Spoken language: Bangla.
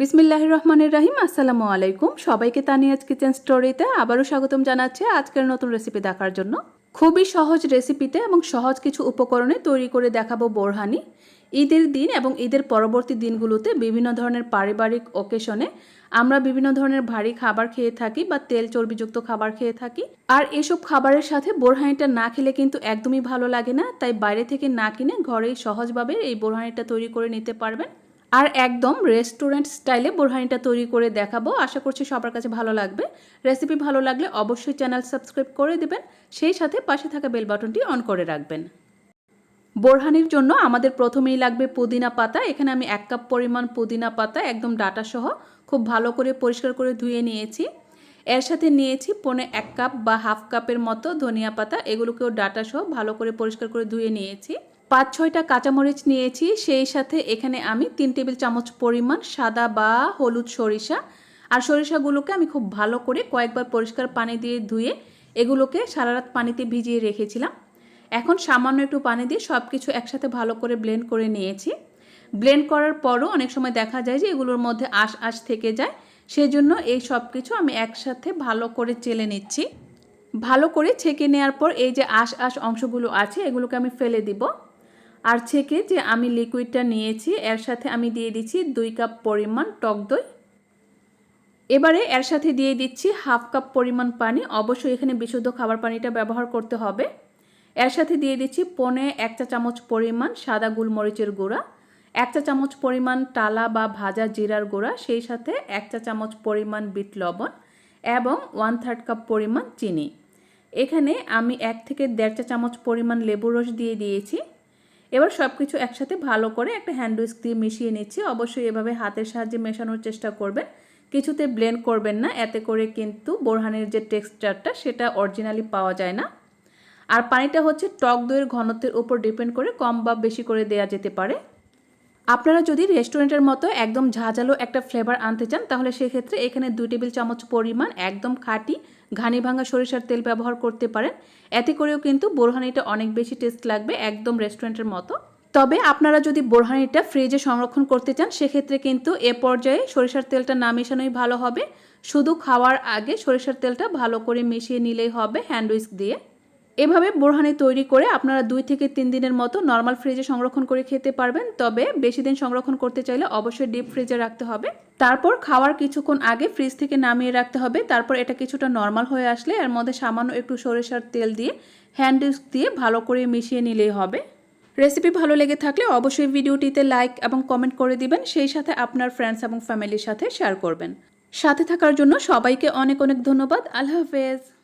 বিসমিল্লাহ রহমানের রাহিম আসসালামু আলাইকুম। সবাইকে তানিয়াজ কিচেন স্টোরিতে আবারও স্বাগতম জানাচ্ছি আজকের নতুন রেসিপি দেখার জন্য। খুবই সহজ রেসিপিতে এবং সহজ কিছু উপকরণে তৈরি করে দেখাবো বোরহানি। ঈদের দিন এবং ঈদের পরবর্তী দিনগুলোতে বিভিন্ন ধরনের পারিবারিক ওকেশনে আমরা বিভিন্ন ধরনের ভারী খাবার খেয়ে থাকি বা তেল চর্বিযুক্ত খাবার খেয়ে থাকি। আর এসব খাবারের সাথে বোরহানিটা না খেলে কিন্তু একদমই ভালো লাগে না। তাই বাইরে থেকে না কিনে ঘরেই সহজভাবে এই বোরহানিটা তৈরি করে নিতে পারবেন। আর একদম রেস্টুরেন্ট স্টাইলে বোরহানিটা তৈরি করে দেখাবো। আশা করছি সবার কাছে ভালো লাগবে। রেসিপি ভালো লাগলে অবশ্যই চ্যানেল সাবস্ক্রাইব করে দেবেন। সেই সাথে পাশে থাকা বেল বাটনটি অন করে রাখবেন। বোরহানির জন্য আমাদের প্রথমেই লাগবে পুদিনা পাতা। এখানে আমি এক কাপ পরিমাণ পুদিনা পাতা, একদম ডাটা সহ খুব ভালো করে পরিষ্কার করে ধুয়ে নিয়েছি। এর সাথে নিয়েছি পনে এক কাপ বা হাফ কাপের মতো ধনিয়া পাতা। এগুলোকেও ডাটা সহ ভালো করে পরিষ্কার করে ধুয়ে নিয়েছি। পাঁচ, ছয়টা কাঁচামরিচ নিয়েছি। সেই সাথে এখানে আমি তিন টেবিল চামচ পরিমাণ সাদা বা হলুদ সরিষা আর সরিষাগুলোকে আমি খুব ভালো করে কয়েকবার পরিষ্কার পানি দিয়ে ধুয়ে এগুলোকে সারা রাত পানিতে ভিজিয়ে রেখেছিলাম। এখন সামান্য একটু পানি দিয়ে সব কিছু একসাথে ভালো করে ব্লেন্ড করে নিয়েছি। ব্লেন্ড করার পরও অনেক সময় দেখা যায় যে এগুলোর মধ্যে আশ আশ থেকে যায়। সেজন্য এই সব কিছু আমি একসাথে ভালো করে চেলে নিচ্ছি। ভালো করে ছেঁকে নেওয়ার পর এই যে আশ আশ অংশগুলো আছে এগুলোকে আমি ফেলে দিব। আর ছেঁকে যে আমি লিকুইডটা নিয়েছি, এর সাথে আমি দিয়ে দিচ্ছি দুই কাপ পরিমাণ টক দই। এবারে এর সাথে দিয়ে দিচ্ছি হাফ কাপ পরিমাণ পানি। অবশ্যই এখানে বিশুদ্ধ খাবার পানিটা ব্যবহার করতে হবে। এর সাথে দিয়ে দিচ্ছি পনে এক চা চামচ পরিমাণ সাদা গোলমরিচের গুঁড়া, এক চা চামচ পরিমাণ টালা বা ভাজা জিরার গুঁড়া, সেই সাথে এক চা চামচ পরিমাণ বিট লবণ এবং ওয়ান থার্ড কাপ পরিমাণ চিনি। এখানে আমি এক থেকে দেড় চা চামচ পরিমাণ লেবু রস দিয়ে দিয়েছি। এবার সব কিছু একসাথে ভালো করে একটা হ্যান্ড উইস্ক দিয়ে মিশিয়ে নিচ্ছি। অবশ্যই এভাবে হাতের সাহায্যে মেশানোর চেষ্টা করবেন। কিছুতে ব্লেন্ড করবেন না, এতে করে কিন্তু বোরহানের যে টেক্সচারটা সেটা অরিজিনালি পাওয়া যায় না। আর পানিটা হচ্ছে টক দইয়ের ঘনত্বের উপর ডিপেন্ড করে কম বা বেশি করে দেয়া যেতে পারে। আপনারা যদি রেস্টুরেন্টের মতো একদম ঝাঁঝালো একটা ফ্লেভার আনতে চান, তাহলে সেক্ষেত্রে এখানে দুই টেবিল চামচ পরিমাণ একদম খাঁটি ঘানি ভাঙা সরিষার তেল ব্যবহার করতে পারেন। এতে করেও কিন্তু বোরহানিটা অনেক বেশি টেস্ট লাগবে একদম রেস্টুরেন্টের মতো। তবে আপনারা যদি বোরহানিটা ফ্রিজে সংরক্ষণ করতে চান, সেক্ষেত্রে কিন্তু এ পর্যায়ে সরিষার তেলটা না মেশানোই ভালো হবে। শুধু খাওয়ার আগে সরিষার তেলটা ভালো করে মিশিয়ে নিলেই হবে হ্যান্ড উইস্ক দিয়ে। এভাবে বোরহানি তৈরি করে আপনারা দুই থেকে তিন দিনের মতো নর্মাল ফ্রিজে সংরক্ষণ করে খেতে পারবেন। তবে বেশি দিন সংরক্ষণ করতে চাইলে অবশ্যই ডিপ ফ্রিজে রাখতে হবে। তারপর খাওয়ার কিছুক্ষণ আগে ফ্রিজ থেকে নামিয়ে রাখতে হবে। তারপর এটা কিছুটা নর্মাল হয়ে আসলে এর মধ্যে সামান্য একটু সরিষার তেল দিয়ে হ্যান্ড উইস্ক দিয়ে ভালো করে মিশিয়ে নিলেই হবে। রেসিপি ভালো লেগে থাকলে অবশ্যই ভিডিওটিতে লাইক এবং কমেন্ট করে দিবেন। সেই সাথে আপনার ফ্রেন্ডস এবং ফ্যামিলির সাথে শেয়ার করবেন। সাথে থাকার জন্য সবাইকে অনেক অনেক ধন্যবাদ। আল্লাহ হাফেজ।